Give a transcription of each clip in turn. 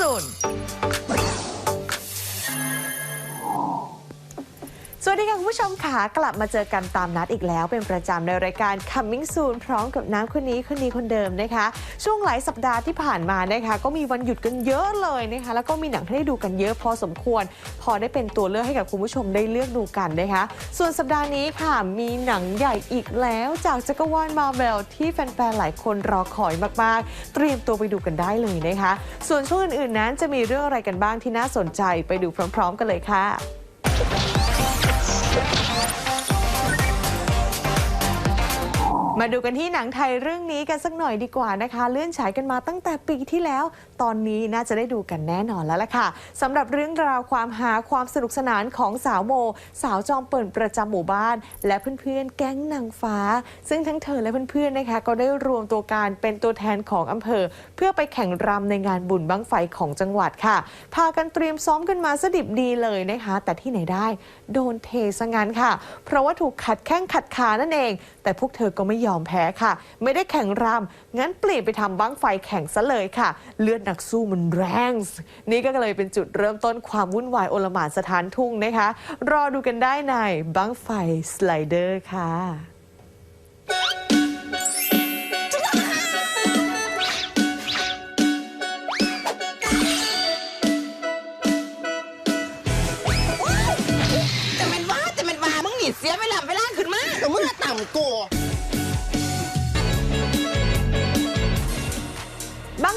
Soon สวัสดีค่ะคุณผู้ชมค่ะกลับมาเจอกันตามนัดอีกแล้ว เป็นประจำในรายการ Coming Soon พร้อมกับน้ำคนนี้คนนี้คนเดิมนะคะ ช่วงหลายสัปดาห์ที่ผ่านมานะคะ ก็มีวันหยุดกันเยอะเลยนะคะ แล้วก็มีหนังให้ได้ดูกันเยอะพอสมควร พอได้เป็นตัวเลือกให้กับคุณผู้ชมได้เลือกดูกันนะคะ ส่วนสัปดาห์นี้ค่ะมีหนังใหญ่อีกแล้วจากจักรวาลมาเวลที่แฟนๆหลายคนรอคอยมากๆ เตรียมตัวไปดูกันได้เลยนะคะ ส่วนช่วงอื่นๆนั้นจะมีเรื่องอะไรกันบ้างที่น่าสนใจไปดูพร้อม ๆ กันเลยค่ะ มาดูกันที่หนังไทยเรื่องนี้กันสักหน่อยดีกว่านะคะ เลื่อนฉายกันมาตั้งแต่ปีที่แล้ว ตอนนี้น่าจะได้ดูกันแน่นอนแล้วล่ะค่ะสำหรับเรื่องราวความหาความสนุกสนานของสาวโม สาวจอมเปิ่นประจำหมู่บ้าน และเพื่อนๆ แก๊งนางฟ้า ซึ่งทั้งเธอและเพื่อนๆนะคะ ก็ได้รวมตัวการเป็นตัวแทนของอำเภอ เพื่อไปแข่งรำในงานบุญบั้งไฟของจังหวัดค่ะ พากันเตรียมซ้อมกันมาสดิบดีเลยนะคะ แต่ที่ไหนได้ โดนเทซะงั้นค่ะ เพราะว่าถูกขัดแข้งขัดขานั่นเอง แต่พวกเธอก็ไม่ยอมแพ้ค่ะ ไม่ได้แข่งรำงั้นเปลี่ยนไปทำบั้งไฟแข่งซะเลยค่ะ เลือดนักสู้มันแรง นี่ก็เลยเป็นจุดเริ่มต้นความวุ่นวายโอลหม่านสถานทุ่งนะคะ รอดูกันได้ในบั้งไฟสไลเดอร์ค่ะแต่มันว่าแต่มันว่ามึงหนีเสียเวลาเวลาขึ้นมาแต่มึงอะต่ำกูบั้ง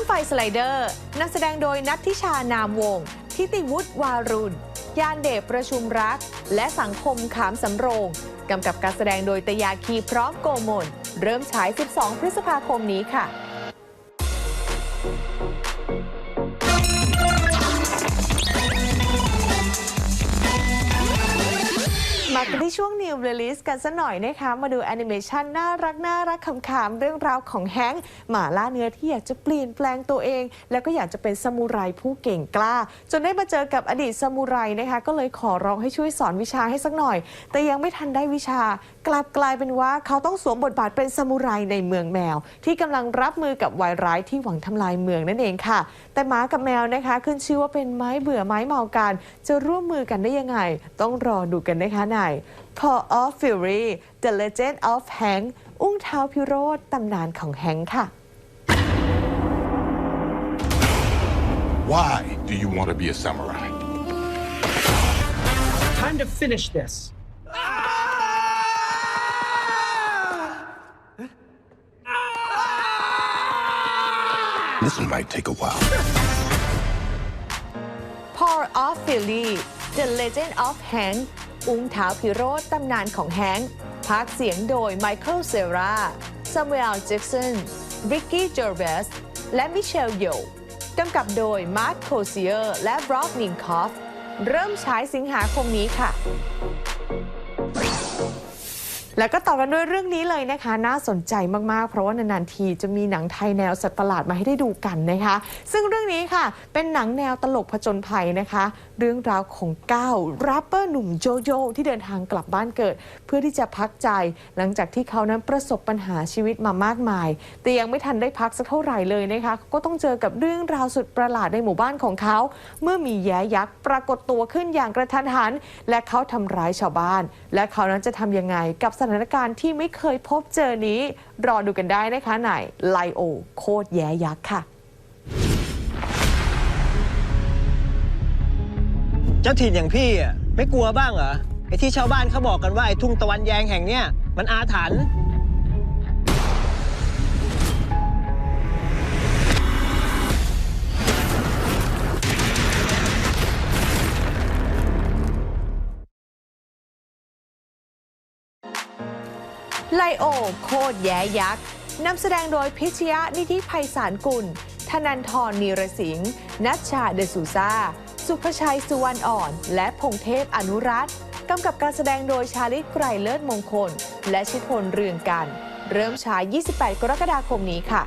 ไฟสไลเดอร์นักแสดงโดยนัททิชานามวง ทิติวุฒิวารุณ ยานเดชประชุมรัก และสังคมขามสำโรงกำกับการแสดงโดยตยาคีพร้อมโกมล เริ่มฉาย 12 พฤษภาคมนี้ค่ะ มากันที่ช่วง New Release กันสักหน่อยนะคะ มาดูแอนิเมชันน่ารักน่ารักขำๆเรื่องราวของแฮงค์หมาล่าเนื้อที่อยากจะเปลี่ยนแปลงตัวเอง แล้วก็อยากจะเป็นซามูไรผู้เก่งกล้า จนได้มาเจอกับอดีตซามูไรนะคะ ก็เลยขอร้องให้ช่วยสอนวิชาให้สักหน่อย แต่ยังไม่ทันได้วิชา กลับกลายเป็นว่าเขาต้องสวมบทบาทเป็นซามูไรในเมืองแมว ที่กำลังรับมือกับวายร้ายที่หวังทำลายเมืองนั่นเองค่ะ แต่หมากับแมวนะคะ ขึ้นชื่อว่าเป็นไม้เบื่อไม้เมากันจะร่วมมือกันได้ยังไง ต้องรอดูกันนะคะใน Paw of Fury The Legend of Hank อุ้งเท้าพิโรธตำนานของแฮงค์ค่ะ Why do you want to be a samurai? Time to finish this. This might take a while. Paw of Fury The Legend of Hank อุ้งเท้าพิโรธตำนานของแฮงค์พากเสียงโดยไมเคิลเซราซามูเอลแจ็กสันริกกี้เจอร์เวสและมิเชลโยกำกับโดยมาร์คโคเซียร์และบร็อกนิงคอฟ เริ่มฉายสิงหาคมนี้ค่ะ แล้วก็ต่อกันด้วยเรื่องนี้เลยนะคะ น่าสนใจมากๆ เพราะว่านานๆทีจะมีหนังไทยแนวสัตว์ประหลาดมาให้ได้ดูกันนะคะ ซึ่งเรื่องนี้ค่ะ เป็นหนังแนวตลกผจญภัยนะคะ เรื่องราวของก้าวแรปเปอร์หนุ่มโจโจที่เดินทางกลับบ้านเกิด เพื่อที่จะพักใจ หลังจากที่เขานั้นประสบปัญหาชีวิตมามากมาย แต่ยังไม่ทันได้พักสักเท่าไหร่เลยนะคะ ก็ต้องเจอกับเรื่องราวสุดประหลาดในหมู่บ้านของเขา เมื่อมีแย้ยักษ์ปรากฏตัวขึ้นอย่างกระทันหัน และเขาทำร้ายชาวบ้าน และเขานั้นจะทำยังไงกับสถานการณ์ที่ไม่เคยพบเจอนี้ รอดูกันได้นะคะในไลโอ โคตรแย้ยักษ์ค่ะ เจ้าถิ่นอย่างพี่อะไม่กลัวบ้างเหรอไอ้ที่ชาวบ้านเขาบอกกันว่าไอ้ทุ่งตะวันแยงแห่งเนี้ยมันอาถรรพ์ ลโอ โคตรแย้ยักษ์นำแสดงโดยพิชยะนิธิภัยสารกุล ธนันทรนีรสิงห์นัชชาเดซูซาสุภชัยสุวรรณอ่อน และพงเทพอนุรัตน์กำกับการแสดงโดยชาลิตไกรเลิศมงคล และชิดพลเรืองกัน เริ่มฉาย 28 กรกฎาคมนี้ค่ะ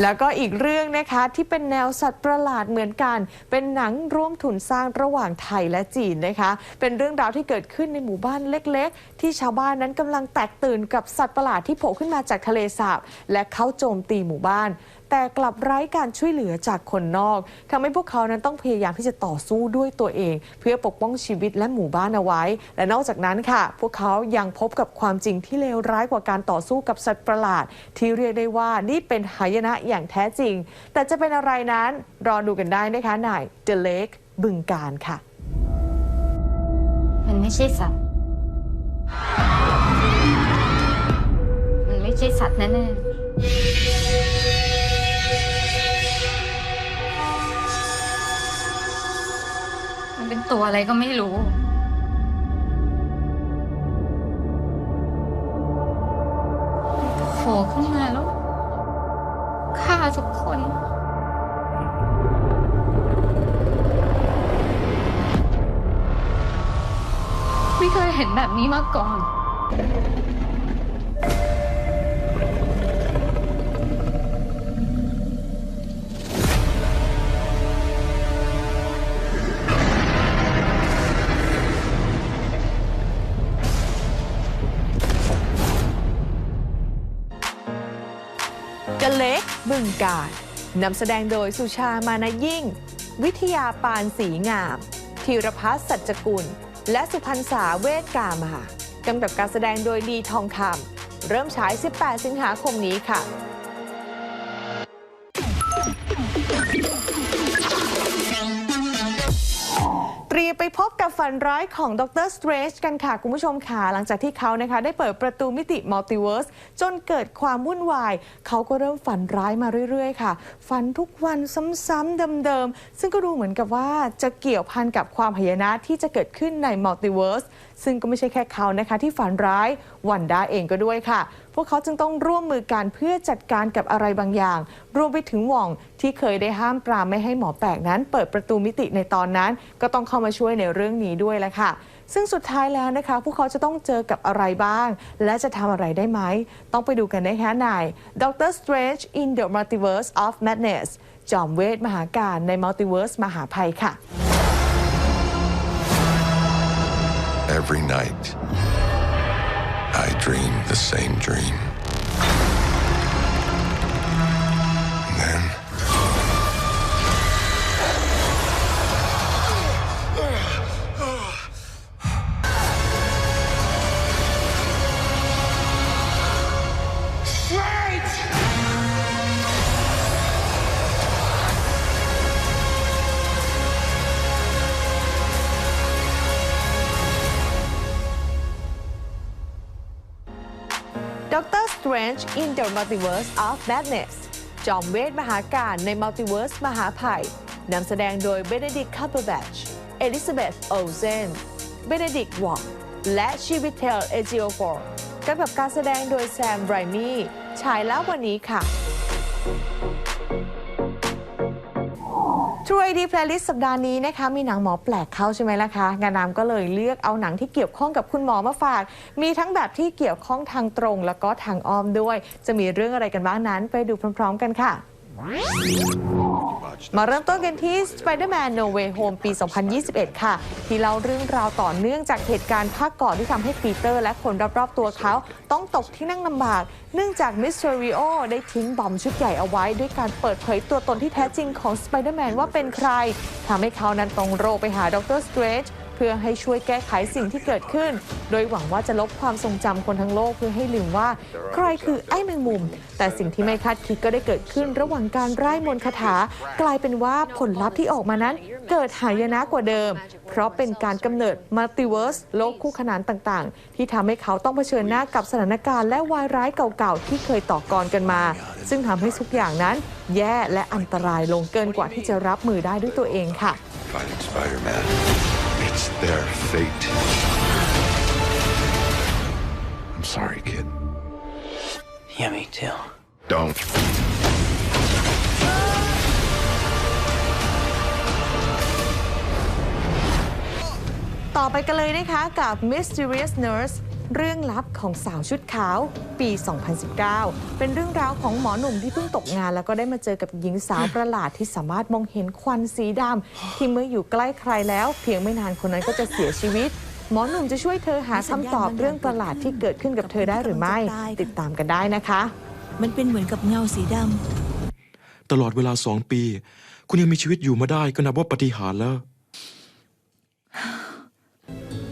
แล้วก็อีกเรื่องนะคะที่เป็นแนวสัตว์ประหลาดเหมือนกัน เป็นหนังร่วมทุนสร้างระหว่างไทยและจีนนะคะ เป็นเรื่องราวที่เกิดขึ้นในหมู่บ้านเล็ก ๆ ที่ชาวบ้านนั้นกำลังแตกตื่นกับสัตว์ประหลาดที่โผล่ขึ้นมาจากทะเลสาบและเข้าโจมตีหมู่บ้าน แต่กลับไร้การช่วยเหลือจากคนนอกทำให้พวกเขานั้นต้องพยายามที่จะต่อสู้ด้วยตัวเอง เพื่อปกป้องชีวิตและหมู่บ้านเอาไว้ และนอกจากนั้นค่ะ พวกเขายังพบกับความจริงที่เลวร้ายกว่าการต่อสู้กับสัตว์ประหลาด ที่เรียกได้ว่านี่เป็นหายนะอย่างแท้จริง แต่จะเป็นอะไรนั้นรอดูกันได้นะคะใน The Lake บึงการค่ะ มันไม่ใช่สัตว์ มันไม่ใช่สัตว์แน่ๆ เป็นตัวอะไรก็ไม่รู้ โผล่ขึ้นมาแล้วฆ่าทุกคน ไม่เคยเห็นแบบนี้มาก่อน กะเล็กบึงการนำแสดงโดยสุชามานายิ่ง วิทยาปานสีงามธีรพัฒน์สัจกุล และสุพรรณษาเวทกามากำกับการแสดงโดยลีทองคำเริ่มฉาย 18 สิงหาคมนี้ค่ะ ไปพบกับฝันร้ายของดรสเตรชกันค่ะคุณผู้ชมค่ะ หลังจากที่เขานะคะ ได้เปิดประตูมิติมัลติเวิร์สจนเกิดความวุ่นวาย เขาก็เริ่มฝันร้ายมาเรื่อยๆ ค่ะ ฝันทุกวันซ้ำๆเดิมๆ ซึ่งก็ดูเหมือนกับว่าจะเกี่ยวพันกับความหายนะที่จะเกิดขึ้นในมัลติเวิร์สซึ่งก็ไม่ใช่แค่เขานะคะที่ฝันร้ายวันดาเองก็ด้วยค่ะ พวกเขาจึงต้องร่วมมือกันเพื่อจัดการกับอะไรบางอย่าง รวมไปถึงหว่องที่เคยได้ห้ามปรามไม่ให้หมอแปลกนั้น เปิดประตูมิติในตอนนั้น ก็ต้องเข้ามาช่วยในเรื่องนี้ด้วยแหละค่ะ ซึ่งสุดท้ายแล้วนะคะ พวกเขาจะต้องเจอกับอะไรบ้าง และจะทำอะไรได้ไหม ต้องไปดูกันนะคะใน Doctor Strange in the Multiverse of Madness จอมเวทมหาการใน Multiverse มหาภัยค่ะ Every night, I dream the same dream. Strange in the Multiverse of Madness จอมเวทมหาการใน Multiverse มหาภัยนำแสดงโดย Benedict Cumberbatch Elizabeth Olsen Benedict Wong และชีวิตเทลเอจิโอฟอร์กำกับการแสดงโดยแซมไรมี่ฉายแล้ววันนี้ค่ะ True ID Playlist สัปดาห์นี้นะคะ มีหนังหมอแปลกเข้าใช่ไหมล่ะคะ งานนำก็เลยเลือกเอาหนังที่เกี่ยวข้องกับคุณหมอมาฝาก มีทั้งแบบที่เกี่ยวข้องทางตรง แล้วก็ทางอ้อมด้วย จะมีเรื่องอะไรกันบ้างนั้น ไปดูพร้อม ๆ กันค่ะ มาเริ่มต้นกันที่ Spider-Man No Way Home ปี 2021 ค่ะ ที่เล่าเรื่องราวต่อเนื่องจากเหตุการณ์ภาคก่อนที่ทำให้ปีเตอร์ และคนรอบๆตัวเขา ต้องตกที่นั่งลำบาก เนื่องจากมิส t ต r ริโอได้ทิ้งบอมชุดใหญ่เอาไว้ ด้วยการเปิดเผยตัวตนที่แท้จริงของ Spider-Man ว่าเป็นใครทำให้เขานั้นต้องโรไปหาดรสเตรจ พื่อให้ช่วยแก้ไขสิ่งที่เกิดขึ้น โดยหวังว่าจะลบความทรงจำคนทั้งโลกเพื่อให้ลืมว่า ใครคือไอ้แมงมุม แต่สิ่งที่ไม่คาดคิดก็ได้เกิดขึ้นระหว่างการไร้มนต์คาถา กลายเป็นว่าผลลัพธ์ที่ออกมานั้น เกิดหายนะกว่าเดิม เพราะเป็นการกำเนิดมัลติเวิร์สโลกคู่ขนานต่างๆ ที่ทำให้เขาต้องเผชิญหน้ากับสถานการณ์และวายร้ายเก่าๆที่เคยต่อกรกันมา ซึ่งทำให้ทุกอย่างนั้น แย่และอันตรายลงเกินกว่าที่จะรับมือได้ด้วยตัวเองค่ะ Fighting Spider Man. It's their fate. I'm sorry, kid. Yeah, me too. Don't. ต่อไปกันเลยนะคะกับ Mysterious Nurse เรื่องลับของสาวชุดขาวปี 2019 เป็นเรื่องราวของหมอหนุ่มที่เพิ่งตกงาน แล้วก็ได้มาเจอกับหญิงสาวประหลาดที่สามารถมองเห็นควันสีดำที่เมื่ออยู่ใกล้ใครแล้ว เพียงไม่นานคนนั้นก็จะเสียชีวิต หมอหนุ่มจะช่วยเธอหาคำตอบเรื่องประหลาดที่เกิดขึ้นกับเธอได้หรือไม่ ติดตามกันได้นะคะ มันเป็นเหมือนกับเงาสีดำตลอดเวลาสองปี คุณยังมีชีวิตอยู่มาได้ก็นับว่าปาฏิหารย์แล้ว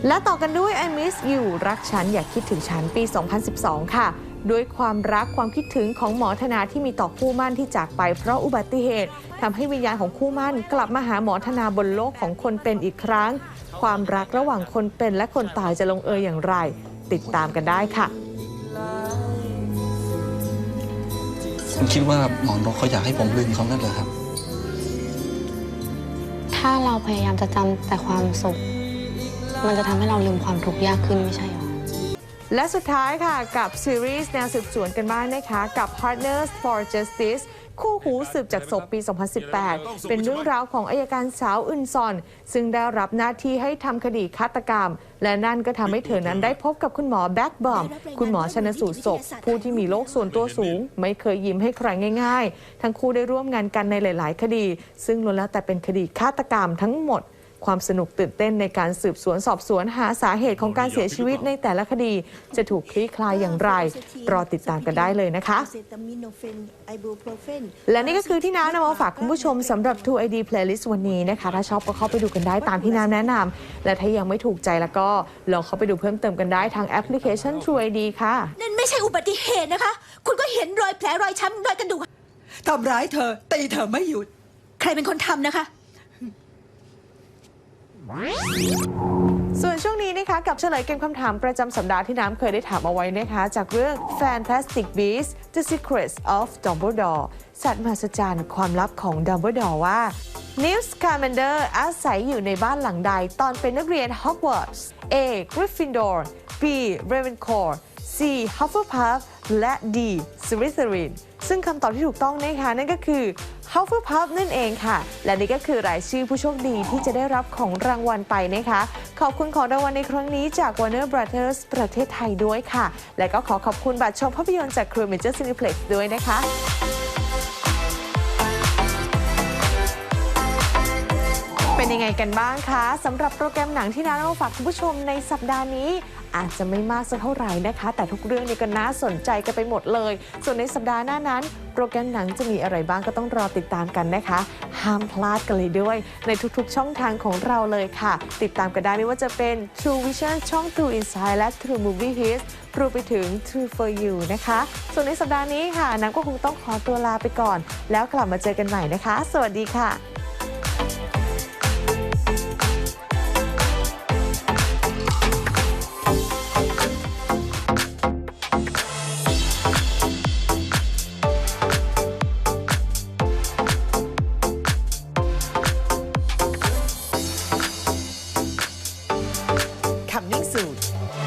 และต่อกันด้วย I Miss You รักฉันอย่าคิดถึงฉันปี 2012 ค่ะ ด้วยความรักความคิดถึงของหมอธนาที่มีต่อคู่มั่นที่จากไปเพราะอุบัติเหตุทำให้วิญญาณของคู่มั่นกลับมาหาหมอธนาบนโลกของคนเป็นอีกครั้ง ความรักระหว่างคนเป็นและคนตายจะลงเอยอย่างไร ติดตามกันได้ค่ะคุณคิดว่าหมอนกเขาอยากให้ผมลืมเขานั่นเหรอครับ ถ้าเราพยายามจะจำแต่ความสุข มันจะทำให้เราลืมความทุกข์ยากขึ้นไม่ใช่หรอ และสุดท้ายค่ะ กับซีรีส์แนวสืบสวนกันบ้างนะคะ กับ Partners for Justice คู่หูสืบจากศพปี 2018 เป็นเรื่องราวของอายการสาวอึนซอน ซึ่งได้รับหน้าที่ให้ทำคดีฆาตกรรม และนั่นก็ทำให้เธอนั้นได้พบกับคุณหมอแบ็กบอม คุณหมอชนสูตรศพ ผู้ที่มีโรคส่วนตัวสูง ไม่เคยยิ้มให้ใครง่าย ๆ ทั้งคู่ได้ร่วมงานกันในหลาย ๆ คดี ซึ่งล้วนแล้วแต่เป็นคดีฆาตกรรมทั้งหมด ความสนุกตื่นเต้นในการสืบสวนสอบสวนหาสาเหตุของการเสียชีวิตในแต่ละคดี จะถูกคลี่คลายอย่างไร รอติดตามกันได้เลยนะคะ และนี่ก็คือที่น้ำนำมาฝากคุณผู้ชมสำหรับ True ID Playlist วันนี้นะคะ ถ้าชอบก็เข้าไปดูกันได้ตามที่น้ำแนะนำและถ้ายังไม่ถูกใจแล้วก็ลองเข้าไปดูเพิ่มเติมกันได้ทางแอปพลิเคชัน True ID ค่ะ นั่นไม่ใช่อุบัติเหตุนะคะ คุณก็เห็นรอยแผลรอยช้ำรอยกระดูกทำร้ายเธอตีเธอไม่หยุด ใครเป็นคนทำนะคะ ส่วนช่วงนี้นะคะกับเฉลยเกมคำถามประจำสัปดาห์ที่น้ำเคยได้ถามเอาไว้นะคะ จากเรื่อง Fantastic Beasts The Secrets of Dumbledore สัตว์มหัศจรรย์ความลับของ Dumbledore ว่า Newscamander อาศัยอยู่ในบ้านหลังใด ตอนเป็นนักเรียน Hogwarts A Gryffindor B Ravenclaw C Hufflepuff และ D Slytherin ซึ่งคำตอบที่ถูกต้องนะคะนั่นก็คือ Hufflepuff นั่นเองค่ะ และนี่ก็คือรายชื่อผู้โชคดีที่จะได้รับของรางวัลไปนะคะ ขอบคุณของรางวัลในครั้งนี้จาก Warner Brothers ประเทศไทยด้วยค่ะ และก็ขอขอบคุณบัตรชมภาพยนตร์จาก Crew Major Cineplex ด้วยนะคะเป็นยังไงกันบ้างคะสำหรับโปรแกรมหนังที่น้ามาฝากคุณผู้ชมในสัปดาห์นี้ อาจจะไม่มากสักเท่าไหร่นะคะ แต่ทุกเรื่องนี้ก็น่าสนใจกันไปหมดเลย ส่วนในสัปดาห์หน้านั้น โปรแกรมหนังจะมีอะไรบ้างก็ต้องรอติดตามกันนะคะ ห้ามพลาดกันเลยด้วย ในทุกๆ ช่องทางของเราเลยค่ะ ติดตามกันได้ไม่ว่าจะเป็น True Vision ช่อง True Insight และ True Movie Hits รวมไปถึง True for You นะคะ ส่วนในสัปดาห์นี้ค่ะน้ำก็คงต้องขอตัวลาไปก่อน แล้วกลับมาเจอกันใหม่นะคะ สวัสดีค่ะ